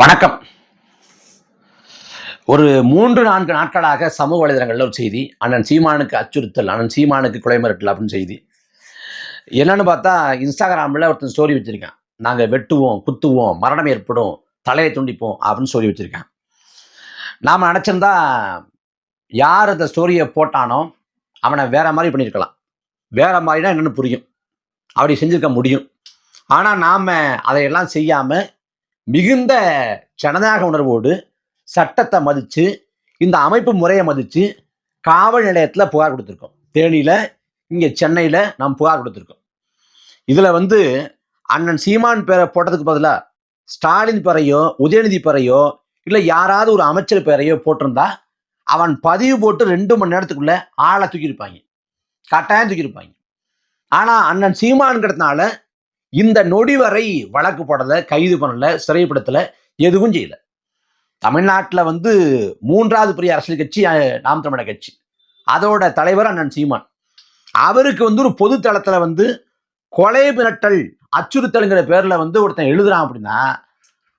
வணக்கம். ஒரு மூன்று நான்கு நாட்களாக சமூக வலைதளங்களில் ஒரு செய்தி அண்ணன் சீமானுக்கு அச்சுறுத்தல் அண்ணன் சீமானுக்கு கொலை மிரட்டல் அப்படின்னு செய்தி. என்னன்னு பார்த்தா இன்ஸ்டாகிராமில் ஒருத்தன் ஸ்டோரி வச்சுருக்கான். நாங்கள் வெட்டுவோம் குத்துவோம் மரணம் ஏற்படும் தலையை துண்டிப்போம் அப்படின்னு ஸ்டோரி வச்சுருக்கேன். நாம் நினச்சிருந்தா யார் அந்த ஸ்டோரியை போட்டானோ அவனை வேற மாதிரி பண்ணியிருக்கலாம். வேற மாதிரினா என்னென்னு புரியும். அப்படி செஞ்சுருக்க முடியும். ஆனால் நாம் அதையெல்லாம் செய்யாமல் மிகுந்த ஜனநாயக உணர்வோடு சட்டத்தை மதித்து இந்த அமைப்பு முறையை மதித்து காவல் நிலையத்தில் புகார் கொடுத்துருக்கோம். தேனியில் இங்கே சென்னையில் நாம் புகார் கொடுத்துருக்கோம். இதில் வந்து அண்ணன் சீமான் பேரை போட்டதுக்கு பதிலாக ஸ்டாலின் பேரையோ உதயநிதி பேரையோ இல்லை யாராவது ஒரு அமைச்சர் பேரையோ போட்டிருந்தா அவன் பதிவு போட்டு ரெண்டு மணி நேரத்துக்குள்ளே ஆளை தூக்கியிருப்பாங்க. கட்டாயம் தூக்கியிருப்பாங்க. ஆனால் அண்ணன் சீமான்கிறதுனால இந்த நொடி வரை வழக்கு போடலை கைது பண்ணல சிறைப்படுத்தலை எதுவும் செய்யல. தமிழ்நாட்டில் வந்து மூன்றாவது பெரிய அரசியல் கட்சி நாம் தமிழர் கட்சி. அதோட தலைவர் அண்ணன் சீமான். அவருக்கு வந்து ஒரு பொது தளத்தில் வந்து கொலை மிரட்டல் அச்சுறுத்தலுங்கிற பேரில் வந்து ஒருத்தன் எழுதுறான் அப்படின்னா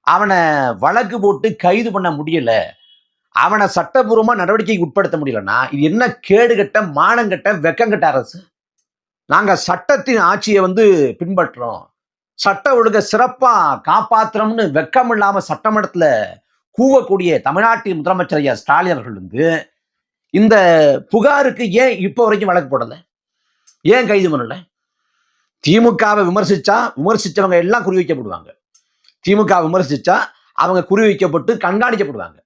அவனை வழக்கு போட்டு கைது பண்ண முடியல. அவனை சட்டபூர்வமாக நடவடிக்கைக்கு உட்படுத்த முடியலன்னா இது என்ன கேடுகட்ட மானங்கட்ட வெக்கங்கட்ட அரசு? நாங்கள் சட்டத்தின் ஆட்சியை வந்து பின்பற்றுறோம் சட்ட ஒழுங்க சிறப்பா காப்பாற்றுறோம்னு வெக்கம் இல்லாம சட்டமன்றத்தில் கூவக்கூடிய தமிழ்நாட்டின் முதலமைச்சர் ஐயா ஸ்டாலின் அவர்கள் வந்து இந்த புகாருக்கு ஏன் இப்போ வரைக்கும் வழக்கு போடலை? ஏன் கைது பண்ணல? திமுகவை விமர்சிச்சா விமர்சிச்சவங்க எல்லாம் குறி வைக்கப்படுவாங்க. திமுக விமர்சிச்சா அவங்க குறி வைக்கப்பட்டு கண்காணிக்கப்படுவாங்க.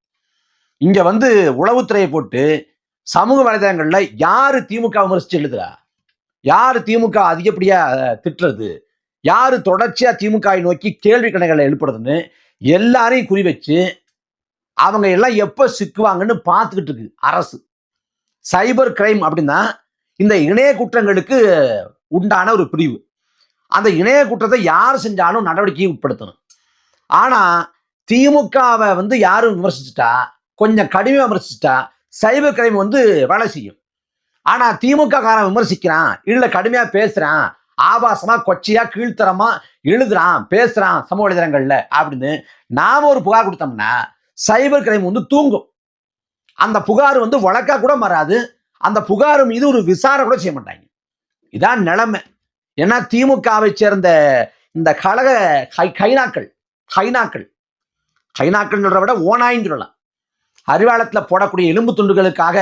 இங்க வந்து உளவுத்துறையை போட்டு சமூக வலைதளங்கள்ல யாரு திமுக விமர்சிச்சு எழுதுறா? யார் திமுக அதிகப்படியா திட்டுறது? யார் தொடர்ச்சியா திமுகவை நோக்கி கேள்வி கணைகளை எழுப்புறதுன்னு எல்லாரையும் குறி வச்சு அவங்க எல்லாம் எப்போ சிக்குவாங்கன்னு பார்த்துக்கிட்டு இருக்கு அரசு. சைபர் கிரைம் அப்படின்னா இந்த இணைய குற்றங்களுக்கு உண்டான ஒரு பிரிவு. அந்த இணைய குற்றத்தை யார் செஞ்சாலும் நடவடிக்கையை உட்படுத்தணும். ஆனால் திமுகவை வந்து யாரும் விமர்சிச்சுட்டா கொஞ்சம் கடுமையாக விமர்சிச்சுட்டா சைபர் கிரைம் வந்து வேலை செய்யும். ஆனா திமுக காரன் விமர்சிக்கிறான். இல்ல கடுமையா பேசுறான். ஆபாசமா கொச்சையா கீழ்த்தரமா எழுதுறான் பேசுறான் சமூக வலைதளங்கள்ல அப்படின்னு நாம ஒரு புகார் கொடுத்தோம்னா சைபர் கிரைம் வந்து தூங்கும். அந்த புகார் வந்து வழக்கா கூட மாறாது. அந்த புகார் மீது ஒரு விசாரணை கூட செய்ய மாட்டாங்க. இதான் நிலைமை. ஏன்னா திமுகவை சேர்ந்த இந்த கழக ஹை கைனாக்கள் ஹைனாக்கள் ஹைனாக்கள் சொல்றத விட ஓனாயின்னு சொல்லலாம். அறிவாளத்தில் போடக்கூடிய எலும்பு துண்டுகளுக்காக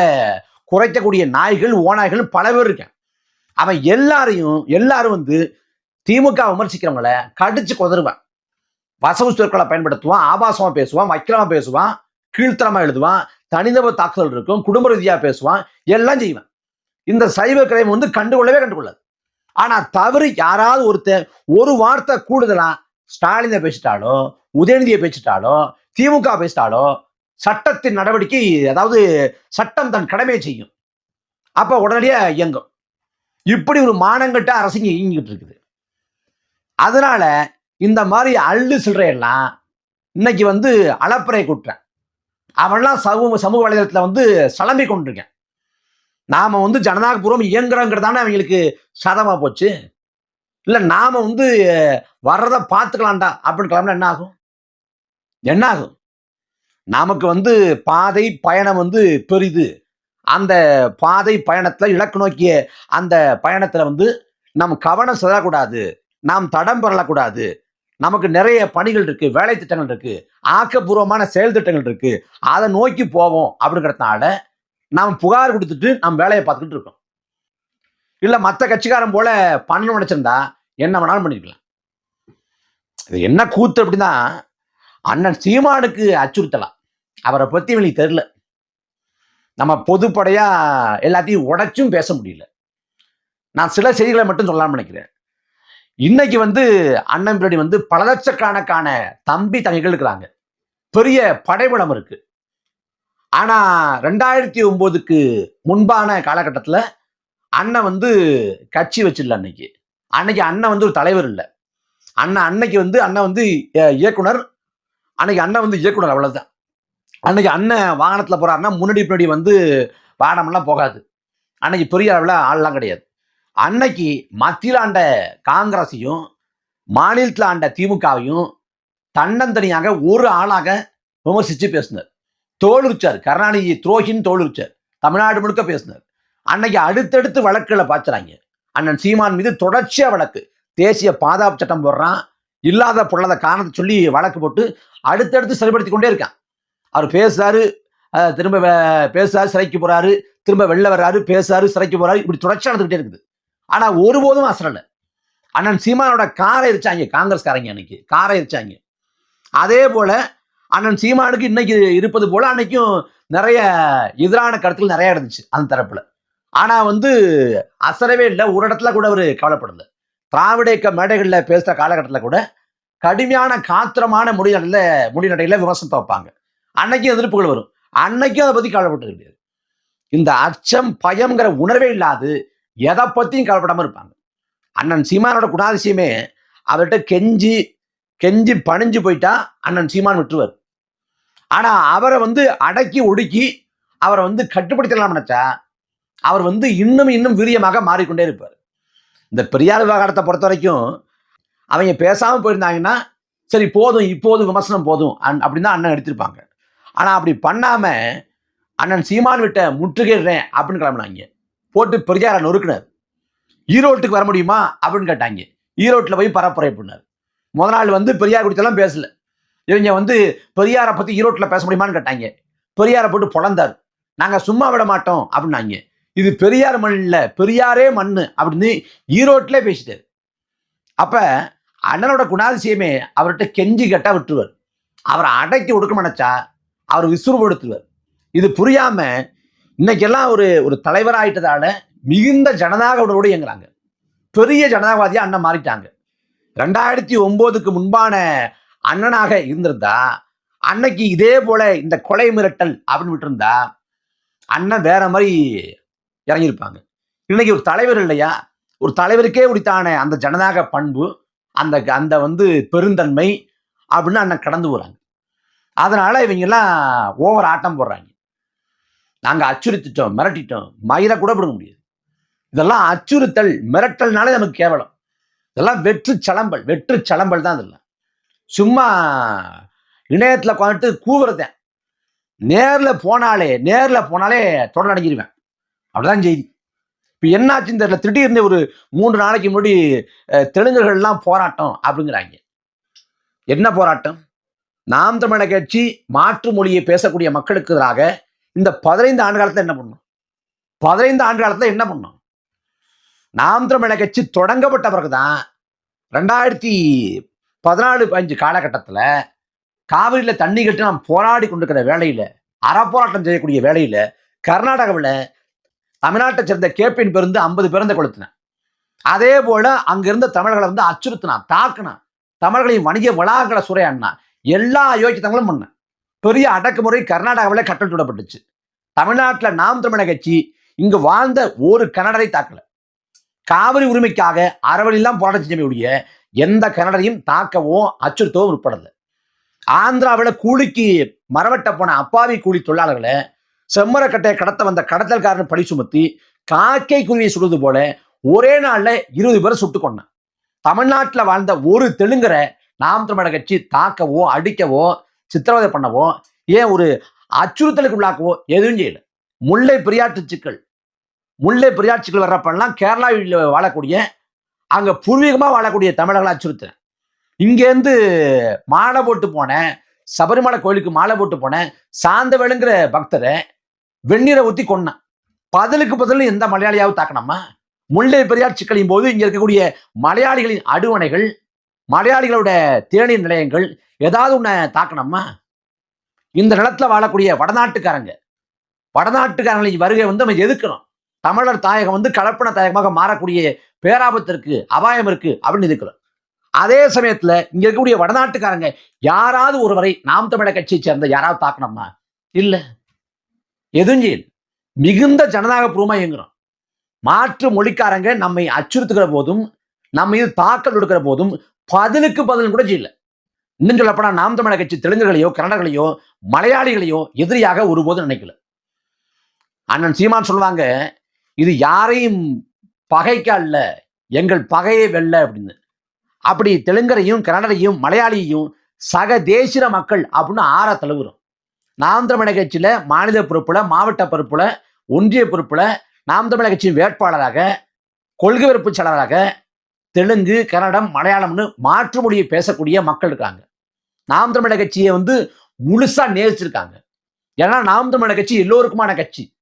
குறைக்கக்கூடிய நாய்கள் ஓநாய்கள் பல பேர் இருக்கேன் அவன் எல்லாரையும் எல்லாரும் வந்து திமுக விமர்சிக்கிறவங்கள கடிச்சு கொதருவான் வசவு சொற்களை பயன்படுத்துவான் ஆபாசமா பேசுவான் வக்கிரமா பேசுவான் கீழ்த்தரமா எழுதுவான் தனிநபர் தாக்குதல் இருக்கும் குடும்ப ரீதியா பேசுவான் எல்லாம் செய்வான். இந்த சைவ கிரைம் வந்து கண்டுகொள்ளவே கண்டுகொள்ளாது. ஆனா தவறு யாராவது ஒருத்தர் ஒரு வார்த்தை கூடுதலா ஸ்டாலினை பேசிட்டாலோ உதயநிதியை பேசிட்டாலோ திமுக பேசிட்டாலோ சட்டத்தின் நடவடிக்கை அதாவது சட்டம் தன் கடமையை செய்யும். அப்போ உடனடியாக இயங்கும். இப்படி ஒரு மானங்கட்ட அரசிங்க இயங்கிட்டு இருக்குது. அதனால இந்த மாதிரி அள்ளு சில்லறையெல்லாம் இன்னைக்கு வந்து அளப்பறை கூட்டுறேன் அவன்லாம் சமூக சமூக வலைதளத்தில் வந்து சலம்பி கொண்டிருக்கேன். நாம வந்து ஜனநாயகபூர்வம் இயங்குறோங்கிறதானே அவங்களுக்கு சாதமாக போச்சு. இல்லை நாம வந்து வர்றதை பார்த்துக்கலாம்டா அப்படின்னு கிளம்பினா என்ன ஆகும்? என்ன ஆகும்? நமக்கு வந்து பாதை பயணம் வந்து பெரிது. அந்த பாதை பயணத்துல இலக்கு நோக்கிய அந்த பயணத்துல வந்து நம் கவனம் செல்லக்கூடாது. நாம் தடம் பெறக்கூடாது நமக்கு நிறைய பணிகள் இருக்கு வேலை திட்டங்கள் இருக்கு ஆக்கப்பூர்வமான செயல் திட்டங்கள் இருக்கு. அதை நோக்கி போவோம் அப்படிங்கிறதுனால நாம் புகார் கொடுத்துட்டு நாம் வேலையை பார்த்துக்கிட்டு இருக்கோம். இல்லை மற்ற கட்சிக்காரன் போல பண்ணணும் நினைச்சிருந்தா என்ன வேணாலும் பண்ணிக்கலாம் இது என்ன கூத்து அப்படின்னா அண்ணன் சீமானுக்கு அச்சுறுத்தலாம் அவரை பற்றி இவங்களுக்கு தெரில நம்ம பொதுப்படையாக எல்லாத்தையும் உடைச்சும் பேச முடியல. நான் சில செய்திகளை மட்டும் சொல்லலாம்னு நினைக்கிறேன். இன்னைக்கு வந்து அண்ணன் பின்னாடி வந்து பல லட்சக்கணக்கான தம்பி தங்கைகள் இருக்கிறாங்க. பெரிய படைபலம் இருக்கு. ஆனா ரெண்டாயிரத்தி ஒன்பதுக்கு முன்பான காலகட்டத்தில் அண்ணன் வந்து கட்சி வச்சிடல அன்னைக்கு. அன்னைக்கு அண்ணன் வந்து ஒரு தலைவர் இல்லை. அண்ணன் அன்னைக்கு வந்து அண்ணன் வந்து இயக்குனர். அன்னைக்கு அண்ணன் வந்து இயக்குனர் அவ்வளவுதான். அன்னைக்கு அண்ணன் வாகனத்தில் போகிறாருன்னா முன்னாடி பின்னாடி வந்து வாகனம்லாம் போகாது. அன்னைக்கு பெரிய அளவில் ஆள்லாம் கிடையாது. அன்னைக்கு மத்தியில் ஆண்ட காங்கிரஸையும் மாநிலத்தில் ஆண்ட திமுகவையும் தன்னந்தனியாக ஒரு ஆளாக விமர்சித்து பேசினார். தோலுரிச்சார். கருணாநிதி துரோகின்னு தோலுரிச்சார். தமிழ்நாடு முழுக்க பேசினார். அன்னைக்கு அடுத்தடுத்து வழக்குகளை பார்த்துறாங்க. அண்ணன் சீமான் மீது தொடர்ச்சியாக வழக்கு. தேசிய பாதுகாப்பு சட்டம் போடுறான். இல்லாத பொருளாத காரணத்தை சொல்லி வழக்கு போட்டு அடுத்தடுத்து சரிப்படுத்தி கொண்டே இருக்கான். அவர் பேசுறாரு திரும்ப பேசுறாரு சிறைக்கு போறாரு திரும்ப வெளில வர்றாரு பேசுறாரு சிறைக்கு போறாரு இப்படி தொடர்ச்சி நடந்துகிட்டே இருக்குது. ஆனா ஒருபோதும் அசரல அண்ணன் சீமானோட காரை எரிச்சாங்க காங்கிரஸ்காரங்க அன்னைக்கு காரை எரிச்சாங்க. அதே போல அண்ணன் சீமானுக்கு இன்னைக்கு இருப்பது போல அன்னைக்கும் நிறைய எதிரான கருத்துக்கள் நிறைய இருந்துச்சு அந்த தரப்புல. ஆனா வந்து அசரவே இல்லை ஒரு இடத்துல கூட அவர் கவலைப்படல. திராவிட இயக்க மேடைகளில் பேசுகிற காலகட்டத்தில் கூட கடுமையான காத்திரமான முடிநடையில முடிநடையில விமர்சனத்தை வைப்பாங்க. அன்னைக்கும் எதிர்ப்புகள் வரும். அன்னைக்கும் அதை பத்தி கவலைப்பட்டு கிடையாது இந்த அச்சம் பயம்ங்கிற உணர்வே இல்லாது எதை பத்தியும் கவலைப்படாம இருப்பாங்க. அண்ணன் சீமானோட குணாதிசயமே அவர்கிட்ட கெஞ்சி கெஞ்சி பணிஞ்சு போயிட்டா அண்ணன் சீமான் விட்டுருவார். ஆனா அவரை வந்து அடக்கி ஒடுக்கி அவரை வந்து கட்டுப்படுத்தலாம் நினைச்சா அவர் வந்து இன்னும் இன்னும் வீரியமாக மாறிக்கொண்டே இருப்பார். இந்த பெரியார் விவகாரத்தை பொறுத்த வரைக்கும் அவங்க பேசாமல் போயிருந்தாங்கன்னா சரி போதும் இப்போதும் விமர்சனம் போதும் அன் அப்படின்னு தான் அண்ணன் எடுத்திருப்பாங்க. ஆனா அப்படி பண்ணாம அண்ணன் சீமான் விட்ட முற்றுகையிடுறேன் அப்படின்னு கிளம்புனாங்க. போட்டு பெரியாரை நொறுக்குனார். ஈரோட்டுக்கு வர முடியுமா அப்படின்னு கேட்டாங்க. ஈரோட்டில் போய் பரப்புரை பண்ணார் முத நாள் வந்து பெரியார் குறித்தெல்லாம் பேசல. இவங்க வந்து பெரியாரை பத்தி ஈரோட்டில் பேச முடியுமான்னு கேட்டாங்க. பெரியாரை போட்டு பொழந்தார் நாங்கள் சும்மா விட மாட்டோம் அப்படின்னாங்க. இது பெரியார் மண் இல்லை பெரியாரே மண்ணு அப்படின்னு ஈரோட்டிலே பேசிட்டார். அப்ப அண்ணனோட குணாதிசயமே அவர்கிட்ட கெஞ்சி கட்டா விட்டுருவார். அவரை அடக்கி ஒடுக்க நினைச்சா அவர் விசுறுபடுத்துவார். இது புரியாம இன்னைக்கெல்லாம் ஒரு ஒரு தலைவராயிட்டதால மிகுந்த ஜனநாயக உணர்வோடு இயங்குறாங்க. பெரிய ஜனநாயகவாதியா அண்ணன் மாறிட்டாங்க. ரெண்டாயிரத்தி ஒன்பதுக்கு முன்பான அண்ணனாக இருந்திருந்தா அன்னைக்கு இதே போல இந்த கொலை மிரட்டல் அப்படின்னு விட்டுருந்தா அண்ணன் வேற மாதிரி இறங்கியிருப்பாங்க. இன்னைக்கு ஒரு தலைவர் இல்லையா? ஒரு தலைவருக்கே உடித்தான அந்த ஜனநாயக பண்பு அந்த அந்த வந்து பெருந்தன்மை அப்படின்னு அண்ணன் கடந்து போறாங்க. அதனால இவங்கெல்லாம் ஓவர் ஆட்டம் போடுறாங்க. நாங்கள் அச்சுறுத்திட்டோம் மிரட்டிட்டோம். மயிரை கூட விட முடியாது. இதெல்லாம் அச்சுறுத்தல் மிரட்டல்னாலே நமக்கு கேவலம். இதெல்லாம் வெற்று சலம்பல் வெற்று சலம்பல் தான் இதெல்லாம். சும்மா இணையத்தில் உட்காந்துட்டு கூவுறதேன். நேரில் போனாலே நேரில் போனாலே தொடர் அடைஞ்சிருவேன் அப்படிதான் செய்தி. இப்போ என்னாச்சுன்னு தெரியல. திடீர்னு ஒரு மூன்று நாளைக்கு முன்னாடி தெலுங்குகள்லாம் போராட்டம் அப்படிங்கிறாங்க. என்ன போராட்டம்? நாம் தமிழக கட்சி மாற்று மொழியை பேசக்கூடிய மக்களுக்கு எதிராக இந்த பதினைந்து ஆண்டு காலத்துல என்ன பண்ணும் பதினைந்து ஆண்டு காலத்துல என்ன பண்ணும் நாம் தமிழக கட்சி தொடங்கப்பட்ட பிறகுதான் ரெண்டாயிரத்தி பதினாலு அஞ்சு காலகட்டத்தில் காவிரியில் தண்ணி கட்டி நாம் போராடி கொண்டிருக்கிற வேலையில் அறப்போராட்டம் செய்யக்கூடிய வேலையில் கர்நாடகாவில் தமிழ்நாட்டை சேர்ந்த கேபின் பேருந்து ஐம்பது பேருந்தை கொளுத்தினேன். அதே போல் அங்கிருந்த தமிழர்களை வந்து அச்சுறுத்தினான் தாக்குனான். தமிழர்களின் வணிக வளாகங்களை சுரையாடினான். எல்லா யோக்கியத்தங்களும் பண்ண பெரிய அடக்குமுறை கர்நாடகாவில் கட்டல் சுடப்பட்டுச்சு. தமிழ்நாட்டில் நாம் தமிழக கட்சி இங்கு வாழ்ந்த ஒரு கன்னடரை தாக்கல. காவிரி உரிமைக்காக அறவழிலாம் போராட்டம் செஞ்சமையுடைய எந்த கன்னடரையும் தாக்கவோ அச்சுறுத்தவோ உட்படல ஆந்திராவில் கூலிக்கு மரவட்ட போன அப்பாவி கூலி தொழிலாளர்களை செம்மரக்கட்டையை கடத்த வந்த கடத்தல்காரன் பழி சுமத்தி காக்கை குருவியை சுடுவது போல ஒரே நாளில் இருபது பேரை சுட்டு கொண்டான் தமிழ்நாட்டில் வாழ்ந்த ஒரு தெலுங்கரை நாம் தமிழர் கட்சி தாக்கவோ அடிக்கவோ சித்திரவதை பண்ணவோ ஏன் ஒரு அச்சுறுத்தலுக்கு உள்ளாக்கவோ எதுவும் செய்யல. முல்லை பெரியாற்று சிக்கல். முல்லை பெரியார் வர்றப்பெல்லாம் கேரளாவில் வாழக்கூடிய அங்க பூர்வீகமா வாழக்கூடிய தமிழர்களை அச்சுறுத்தினேன் இங்கேருந்து மாலை போட்டு போன சபரிமலை கோயிலுக்கு மாலை போட்டு போன சாந்தவேலுங்கிற பக்தரை வெந்நீரை ஊத்தி கொன்னான். பதிலுக்கு பதில் எந்த மலையாளியாவது தாக்கணுமா முல்லை பெரியார் சிக்கலின் போது இங்க இருக்கக்கூடிய மலையாளிகளின் அடுவணைகள் மலையாளிகளோட தேநீர் நிலையங்கள் ஏதாவது உன்னை தாக்கணுமா? இந்த நிலத்துல வாழக்கூடிய வடநாட்டுக்காரங்க வடநாட்டுக்காரங்களின் வருகை வந்து நம்ம எதுக்கணும்? தமிழர் தாயகம் வந்து கலப்பண தாயகமாக மாறக்கூடிய பேராபத்து இருக்கு அபாயம் இருக்கு அப்படின்னு இருக்கிறோம் அதே சமயத்துல இங்க இருக்கக்கூடிய வடநாட்டுக்காரங்க யாராவது ஒருவரை நாம் தமிழக கட்சியை சேர்ந்த யாராவது தாக்கணுமா? இல்ல. எதுவும் செய்யல மிகுந்த ஜனநாயக பூர்வமா இயங்குறோம் மாற்று மொழிக்காரங்க நம்மை அச்சுறுத்துகிற போதும் நம்ம இது தாக்கல் கொடுக்கிற போதும் பதிலுக்கு பதில் கூட செய்யல இன்னும் சொல்லப்போனா நாம் தமிழக கட்சி தெலுங்குகளையோ கன்னடங்களையோ மலையாளிகளையோ எதிரியாக ஒருபோதும் நினைக்கல. அண்ணன் சீமான் சொல்லுவாங்க இது யாரையும் பகைக்க அல்ல எங்கள் பகையை வெல்ல அப்படின்னு. அப்படி தெலுங்கரையும் கன்னடரையும் மலையாளியையும் சக தேசிய மக்கள் அப்படின்னு ஆற தழுவுறோம். நாம் தமிழக கட்சியில மாநில பொறுப்புல மாவட்ட பொறுப்புல ஒன்றிய பொறுப்புல நாம் தமிழக கட்சியின் வேட்பாளராக கொள்கை விருப்பு செயலராக தெலுங்கு கன்னடம் மலையாளம்னு மாற்று மொழியை பேசக்கூடிய மக்கள் இருக்காங்க. நாம் தமிழக கட்சியை வந்து முழுசா நேசிச்சிருக்காங்க. ஏன்னா நாம் தமிழக கட்சி எல்லோருக்குமான கட்சி.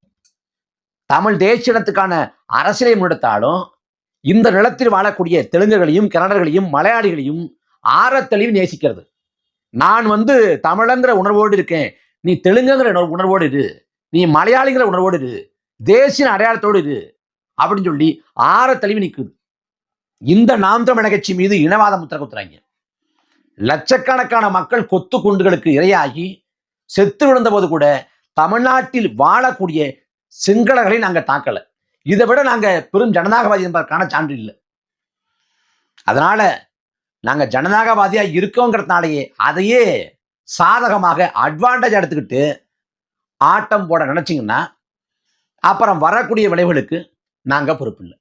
தமிழ் தேசிய இனத்துக்கான அரசியலை முன்னெடுத்தாலும் இந்த நிலத்தில் வாழக்கூடிய தெலுங்குகளையும் கன்னடர்களையும் மலையாளிகளையும் ஆரத்தெளிவு நேசிக்கிறது. நான் வந்து தமிழங்கிற உணர்வோடு இருக்கேன். நீ தெலுங்குங்கிற உணர்வோடு இரு. நீ மலையாளிங்கிற உணர்வோடு இரு. தேசிய அடையாளத்தோடு இரு. அப்படின்னு சொல்லி ஆரத்தெளிவு நிற்குது இந்த நாம் தமிழக கட்சி மீது இனவாதம் முத்திரை குத்துறாங்க. லட்சக்கணக்கான மக்கள் கொத்து குண்டுகளுக்கு இரையாகி செத்து விழுந்த போது கூட தமிழ்நாட்டில் வாழக்கூடிய சிங்களர்களை நாங்க தாக்கல. இதை விட நாங்க பெரும் ஜனநாயகவாதி என்பதற்கான சான்று இல்லை. அதனால நாங்க ஜனநாயகவாதியா இருக்கோங்கிறதுனாலேயே அதையே சாதகமாக அட்வான்டேஜ் எடுத்துக்கிட்டு ஆட்டம் போட நினைச்சீங்கன்னா அப்புறம் வரக்கூடிய விளைவுகளுக்கு நாங்க பொறுப்பில்லை.